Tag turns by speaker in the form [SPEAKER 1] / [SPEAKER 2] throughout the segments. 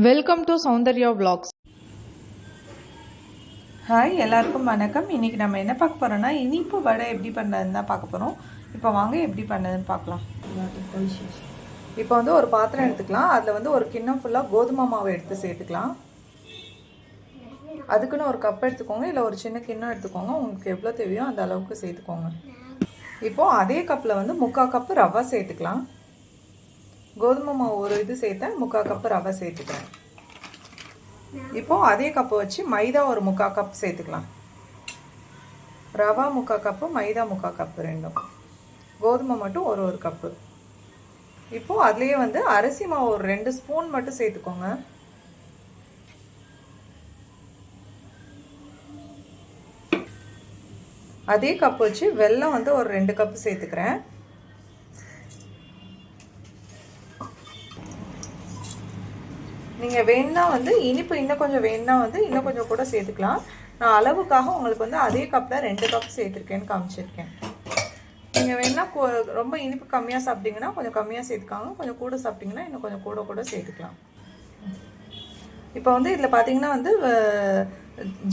[SPEAKER 1] Welcome to Soundarya vlogs.
[SPEAKER 2] Hi எல்லாருக்கும் வணக்கம். இன்றைக்கி நம்ம என்ன பார்க்க போகிறோன்னா இனிப்பு வடை எப்படி பண்ணுறதுன்னு தான் பார்க்க போகிறோம் இப்போ வாங்க எப்படி பண்ணதுன்னு பார்க்கலாம். இப்போ வந்து ஒரு பாத்திரம் எடுத்துக்கலாம். அதில் வந்து ஒரு கிண்ணம் ஃபுல்லாக கோதுமை மாவை எடுத்து சேர்த்துக்கலாம். அதுக்குன்னு ஒரு கப் எடுத்துக்கோங்க. இல்லை ஒரு சின்ன கிண்ணம் எடுத்துக்கோங்க. உங்களுக்கு எவ்வளோ தேவையோ அந்த அளவுக்கு சேர்த்துக்கோங்க. இப்போது அதே கப்பில் வந்து முக்கால் கப்பு ரவை சேர்த்துக்கலாம். கோதுமை மாவு ஒரு இது சேர்த்தேன் முக்கால் கப்பு ரவை சேர்த்துக்கிறேன். இப்போ அதே கப்பு வச்சு மைதா ஒரு முக்கால் கப் சேர்த்துக்கலாம். ரவா முக்கால் கப்பு மைதா முக்கால் கப்பு ரெண்டும். கோதுமை மட்டும் ஒரு ஒரு கப்பு. இப்போ அதுலேயே வந்து அரிசி மாவு ஒரு ரெண்டு ஸ்பூன் மட்டும் சேர்த்துக்கோங்க. அதே கப் வச்சு வெல்லம் வந்து ஒரு ரெண்டு கப்பு சேர்த்துக்கிறேன். நீங்கள் வேணுன்னா வந்து இனிப்பு இன்னும் கொஞ்சம் வேணுன்னா வந்து இன்னும் கொஞ்சம் கூட சேர்த்துக்கலாம். நான் அளவுக்காக உங்களுக்கு வந்து அதே கப்பில் ரெண்டு கப் சேர்த்துருக்கேன்னு காமிச்சிருக்கேன். நீங்கள் வேணால் ரொம்ப இனிப்பு கம்மியாக சாப்பிட்டீங்கன்னா கொஞ்சம் கம்மியாக சேர்த்துக்காங்க. கொஞ்சம் கூட சாப்பிட்டீங்கன்னா இன்னும் கொஞ்சம் கூட கூட சேர்த்துக்கலாம். இப்போ வந்து இதில் பார்த்தீங்கன்னா வந்து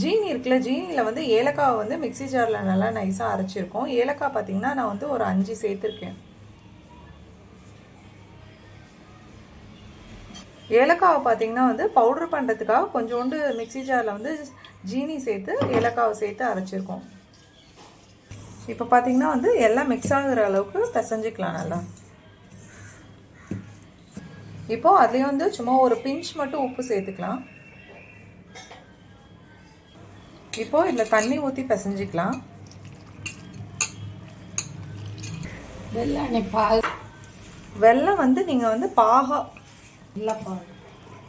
[SPEAKER 2] ஜீனி இருக்குல்ல ஜீனியில் வந்து ஏலக்காவை வந்து மிக்ஸி ஜாரில் நல்லா நைஸாக அரைச்சிருக்கோம். ஏலக்காய் பார்த்தீங்கன்னா நான் வந்து ஒரு அஞ்சு சேர்த்துருக்கேன். ஏலக்காவை பார்த்தீங்கன்னா வந்து பவுட்ரு பண்ணுறதுக்காக கொஞ்சோண்டு மிக்ஸி ஜாரில் வந்து ஜீனி சேர்த்து ஏலக்காவை சேர்த்து அரைச்சிருக்கோம். இப்போ பார்த்தீங்கன்னா வந்து எல்லாம் மிக்ஸ் ஆகுற அளவுக்கு பிசைஞ்சிக்கலாம் நல்லா. இப்போ அதுலேயும் வந்து சும்மா ஒரு பிஞ்ச் மட்டும் உப்பு சேர்த்துக்கலாம். இப்போ இதில் தண்ணி ஊற்றி பிசைஞ்சிக்கலாம். வெல்லம் வந்து நீங்கள் வந்து பாகா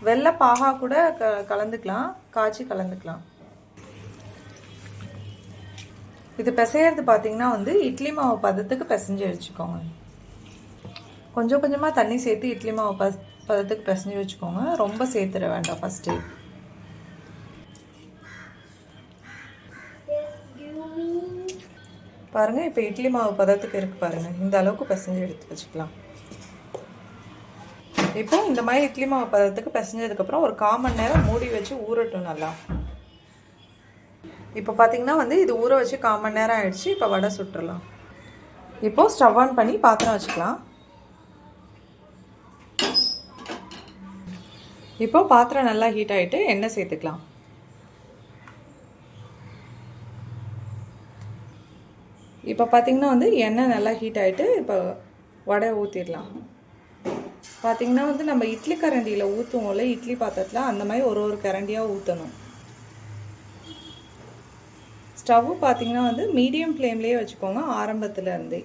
[SPEAKER 2] வெள்ளை பாகா கூட க கலந்துக்கலாம். காய்ச்சி கலந்துக்கலாம். இது பிசையிறது பார்த்தீங்கன்னா வந்து இட்லி மாவு பதத்துக்கு பிசைஞ்சு வச்சுக்கோங்க. கொஞ்சம் கொஞ்சமாக தண்ணி சேர்த்து இட்லி மாவு ப பதத்துக்கு பிசைஞ்சு வச்சுக்கோங்க. ரொம்ப சேர்த்துட வேண்டாம் ஃபஸ்ட்டு பாருங்கள் இப்போ இட்லி மாவு பதத்துக்கு இருக்குது பாருங்கள் இந்த அளவுக்கு பிசைஞ்சு எடுத்து வச்சுக்கலாம். இப்போ இந்த மாதிரி இட்லி மாவு பதத்துக்கு பிசைஞ்சதுக்கப்புறம் ஒரு கால் மணி நேரம் மூடி வச்சு ஊறட்டும் நல்லா. இப்போ பார்த்தீங்கன்னா வந்து இது ஊற வச்சு கால் நேரம் ஆகிடுச்சு இப்போ வடை சுட்டுறலாம். இப்போது ஸ்டவ் ஆன் பண்ணி பாத்திரம் வச்சுக்கலாம். இப்போ பாத்திரம் நல்லா ஹீட் ஆகிட்டு எண்ணெய் சேர்த்துக்கலாம். இப்போ பார்த்தீங்கன்னா வந்து எண்ணெய் நல்லா ஹீட் ஆகிட்டு இப்போ வடை ஊற்றிடலாம் பார்த்தீங்கன்னா வந்து நம்ம இட்லி கரண்டியில் ஊற்றுவோம்ல இட்லி பாத்திரத்தில் அந்த மாதிரி ஒரு ஒரு கரண்டியாக ஊற்றணும் ஸ்டவ்வு பார்த்தீங்கன்னா வந்து மீடியம் ஃப்ளேம்லேயே வச்சுக்கோங்க ஆரம்பத்துல இருந்தே.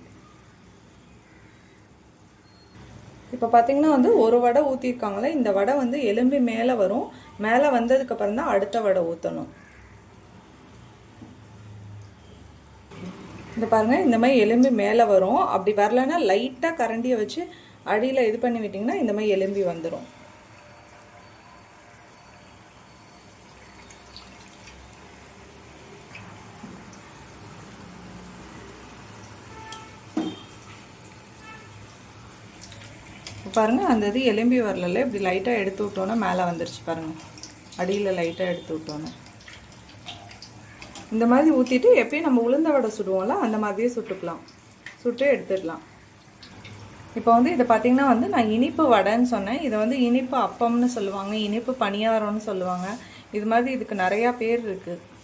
[SPEAKER 2] இப்போ பார்த்தீங்கன்னா வந்து ஒரு வடை ஊற்றிருக்காங்களே இந்த வடை வந்து எலும்பி மேலே வரும். மேலே வந்ததுக்கப்புறம் தான் அடுத்த வடை ஊற்றணும் இந்த பாருங்கள் இந்த மாதிரி எலும்பி மேலே வரும். அப்படி வரலன்னா லைட்டாக கரண்டியை வச்சு அடியில் இது பண்ணி விட்டிங்கன்னா இந்த மாதிரி எலும்பி வந்துடும் பாருங்கள் அந்த இது எலும்பி வரல இப்படி லைட்டாக எடுத்து விட்டோன்னா மேலே வந்துருச்சு பாருங்கள் அடியில் லைட்டாக எடுத்து விட்டோன்னே இந்த மாதிரி ஊற்றிட்டு எப்பயும் நம்ம உளுந்த வடை சுடுவோம்ல அந்த மாதிரியே சுட்டுக்கலாம். சுட்டு எடுத்துடலாம். இப்போ வந்து இதை பார்த்தீங்கன்னா வந்து நான் இனிப்பு வடைன்னு சொன்னேன். இதை வந்து இனிப்பு அப்பம்னு சொல்லுவாங்க இனிப்பு பணியாரம்னு சொல்லுவாங்க. இது மாதிரி இதுக்கு நிறையா பேர் இருக்குது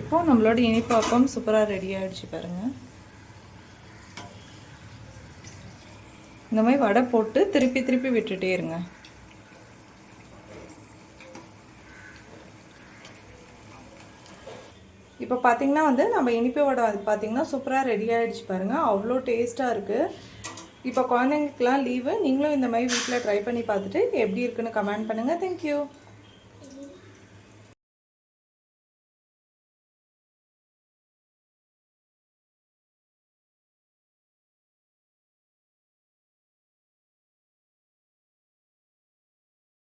[SPEAKER 2] இப்போ நம்மளோட இனிப்பு அப்பம் சூப்பராக ரெடி ஆகிடுச்சு பாருங்கள் இந்த மாதிரி வடை போட்டு திருப்பி திருப்பி விட்டுட்டே இருங்க. இப்போ பார்த்தீங்கன்னா வந்து நம்ம இனிப்பு வடை வந்து பார்த்தீங்கன்னா சூப்பராக ரெடி ஆகிடுச்சு பாருங்கள் அவ்வளோ டேஸ்ட்டாக இருக்குது இப்போ குழந்தைங்களுக்குலாம் லீவு நீங்களும் இந்த மாதிரி வீட்டில் ட்ரை பண்ணி பார்த்துட்டு எப்படி இருக்குன்னு கமெண்ட் பண்ணுங்கள் தேங்க்யூ